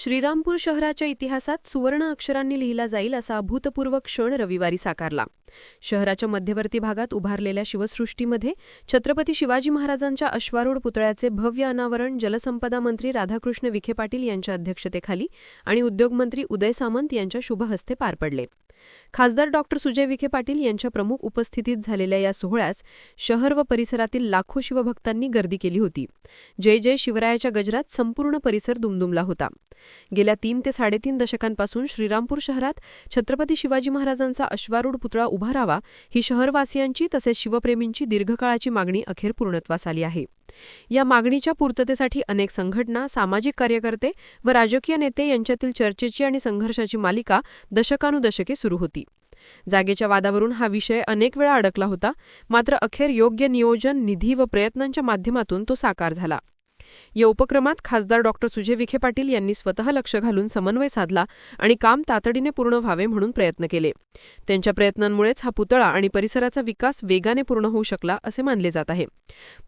श्रीरामपूर शहराच्या इतिहासात सुवर्ण अक्षरांनी लिहिला जाईल असा अभूतपूर्व क्षण रविवारी साकारला. शहराच्या मध्यवर्ती भागात उभारलेल्या शिवसृष्टीमध्ये छत्रपती शिवाजी महाराजांच्या अश्वारूढ पुतळ्याचे भव्य अनावरण जलसंपदा मंत्री राधाकृष्ण विखे पाटील यांच्या अध्यक्षतेखाली आणि उद्योगमंत्री उदय सामंत यांच्या शुभहस्ते पार पडले. खासदार डॉक्टर सुजय विखे पाटील यांच्या प्रमुख उपस्थितीत झालेल्या या सोहळ्यास शहर व परिसरातील लाखो शिवभक्तांनी गर्दी केली होती. जय जय शिवरायाच्या गजरात संपूर्ण परिसर दुमदुमला होता. गेल्या तीन ते साडेतीन दशकांपासून श्रीरामपूर शहरात छत्रपती शिवाजी महाराजांचा अश्वारूढ पुतळा उभा राहावा ही शहरवासियांची तसेच शिवप्रेमींची दीर्घकाळाची मागणी अखेर पूर्णत्वास आली आहे. या मागणीच्या पूर्ततेसाठी अनेक संघटना सामाजिक कार्यकर्ते व राजकीय नेते यांच्यातील चर्चेची आणि संघर्षाची मालिका दशकानुदशके सुरू होती. जागेच्या वादावरून हा विषय अनेक वेळा अडकला होता मात्र अखेर योग्य नियोजन निधी व प्रयत्नांच्या माध्यमातून तो साकार झाला. या उपक्रमात खासदार डॉक्टर सुजय विखे पाटील यांनी स्वतः लक्ष घालून समन्वय साधला आणि काम तातडीने पूर्ण व्हावे म्हणून प्रयत्न केले. त्यांच्या प्रयत्नांमुळेच हा पुतळा आणि परिसराचा विकास वेगाने पूर्ण होऊ शकला असे मानले जात आहे.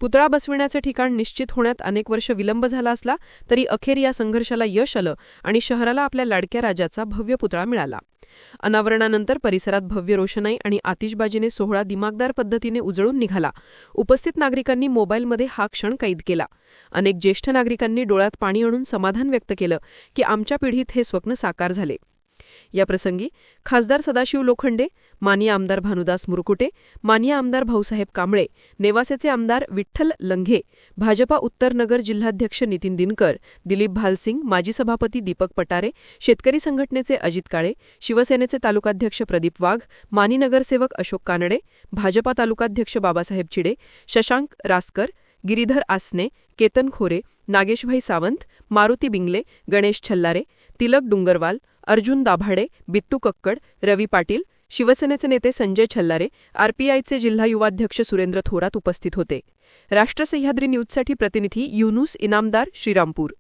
पुतळा बसविण्याचे ठिकाण निश्चित होण्यात अनेक वर्ष विलंब झाला असला तरी अखेर या संघर्षाला यश आलं आणि शहराला आपल्या लाडक्या राजाचा भव्य पुतळा मिळाला. अनावरणानंतर परिसरात भव्य रोषणाई आणि आतिषबाजीने सोहळा दिमागदार पद्धतीने उजळून निघाला. उपस्थित नागरिकांनी मोबाईलमध्ये हा क्षण कैद केला. अनेक ज्येष्ठ नागरिकांनी डोळ्यात पाणी आणून समाधान व्यक्त केलं की आमच्या पिढीत हे स्वप्न साकार झाले. याप्रसंगी खासदार सदाशिव लोखंडे मानिया आमदार भानुदास मुरकुटे मानिया आमदार भाऊसाहेब कांबळे नेवासेचे आमदार विठ्ठल लंघे भाजपा उत्तर नगर जिल्हाध्यक्ष नितीन दिनकर दिलीप भालसिंग माजी सभापती दीपक पटारे शेतकरी संघटनेचे अजित काळे शिवसेनेचे तालुकाध्यक्ष प्रदीप वाघ मानी नगरसेवक अशोक कानडे भाजपा तालुकाध्यक्ष बाबासाहेब चिडे शशांक रासकर गिरीधर आसने केतन खोरे नागेशभाई सावंत मारुती बिंगले गणेश छल्लारे तिलक डुंगरवाल अर्जुन दाभाडे बिट्टू कक्कड रवी पाटील शिवसेनेचे नेते संजय छल्लारे आरपीआयचे जिल्हा युवाध्यक्ष सुरेंद्र थोरात उपस्थित होते. राष्ट्र सह्याद्री न्यूजसाठी प्रतिनिधी युनुस इनामदार श्रीरामपूर.